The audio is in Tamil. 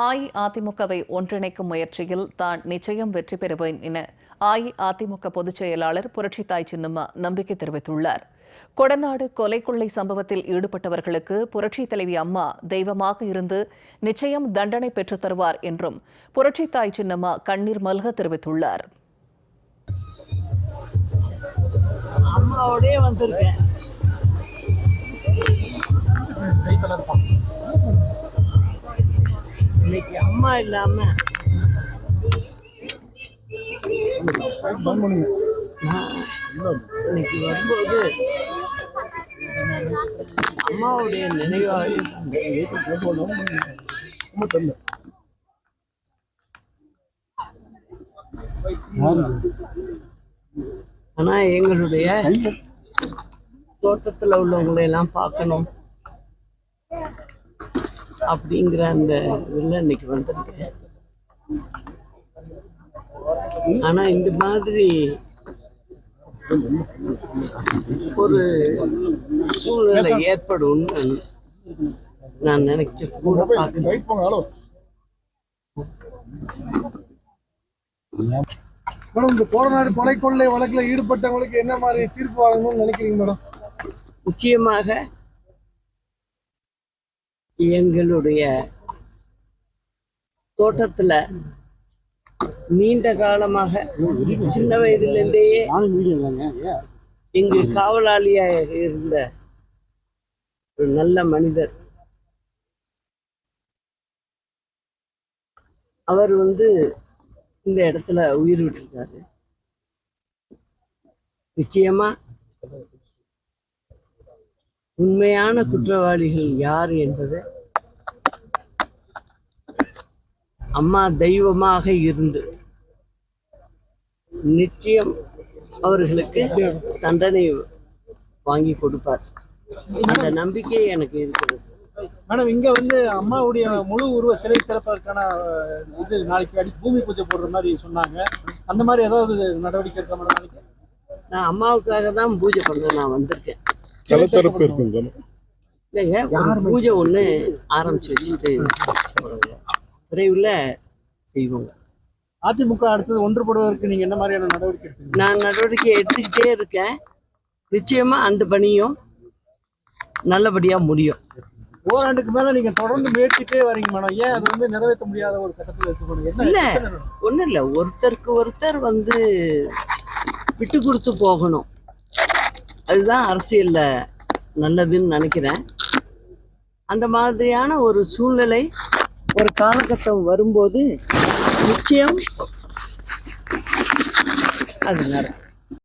அஇஅதிமுகவை ஒன்றிணைக்கும் முயற்சியில் தான் நிச்சயம் வெற்றி பெறுவேன் என அஇஅதிமுக பொதுச் செயலாளர் புரட்சித்தாய் சின்னம்மா நம்பிக்கை தெரிவித்துள்ளார். கொடநாடு கொலை கொள்ளை சம்பவத்தில் ஈடுபட்டவர்களுக்கு புரட்சி தலைவி அம்மா தெய்வமாக இருந்து நிச்சயம் தண்டனை பெற்றுத் தருவார் என்றும் புரட்சித்தாய் சின்னம்மா கண்ணீர் மல்க தெரிவித்துள்ளார். அம்மாவோடய வந்திருக்கேன். இன்னைக்கு அம்மா இல்லாம. இன்னைக்கு வரும்போது அம்மாவுடைய நினைவாக ஆனா எங்களுடைய தோட்டத்துல உள்ளவங்களை எல்லாம் பார்க்கணும். அப்படிங்கிற அந்த இதுல இன்னைக்கு வந்திருக்கேன் ஆனா இந்த மாதிரி ஒரு சூழ்நிலை ஏற்படும் நான் நினைக்க கூட மேடம் இந்த கோடநாடு கொலை கொள்ளை வழக்குல ஈடுபட்டவங்களுக்கு என்ன மாதிரி தீர்ப்பு வழங்கணும்னு நினைக்கிறீங்க மேடம்? நிச்சயமாக எங்களுடைய தோட்டத்துல நீண்ட காலமாக சின்ன வயதிலிருந்தே இங்கு காவலாளியாக இருந்த ஒரு நல்ல மனிதர். அவர் வந்து இந்த இடத்துல உயிர் விட்டுருக்காரு. நிச்சயமா உண்மையான குற்றவாளிகள் யார் என்பது? அம்மா தெய்வமாக இருந்து நிச்சயம் அவர்களுக்கு தண்டனை வாங்கி கொடுப்பார். அந்த நம்பிக்கை எனக்கு இருக்கிறது. மேடம் இங்க வந்து அம்மாவுடைய முழு உருவ சிலை திறப்பதற்கான இது நாளைக்கு அடி பூமி பூஜை போடுற மாதிரி சொன்னாங்க. அந்த மாதிரி ஏதாவது நடவடிக்கை இருக்கா மேடம் நாளைக்கு? நான் அம்மாவுக்காக தான் பூஜை பண்ண நான் வந்திருக்கேன். சிலத்தரப்பு இருக்குங்க இல்லைங்க ஒரு பூஜை ஒன்று ஆரம்பிச்சு வச்சுட்டு விரைவில் செய்வோங்க. அதிமுக அடுத்தது ஒன்றுபடுவதற்கு நீங்க என்ன மாதிரியான நடவடிக்கை எடுத்தீங்க நான் நடவடிக்கை எடுத்துக்கிட்டே இருக்கேன். நிச்சயமா அந்த பணியும் நல்லபடியா முடியும். ஓராண்டுக்கு மேல நீங்க தொடர்ந்து முயற்சிட்டே வரீங்க மேடம். ஏன் அது வந்து நிறைவேற்ற முடியாத ஒரு கட்டத்தில் இருக்கு இல்ல. ஒன்றும் இல்லை. ஒருத்தருக்கு ஒருத்தர் வந்து விட்டு கொடுத்து போகணும். அதுதான் அரசியலில் நல்லதுன்னு நினைக்கிறேன். அந்த மாதிரியான ஒரு சூழ்நிலை ஒரு காலகட்டம் வரும்போது நிச்சயம் அது நடக்கும்.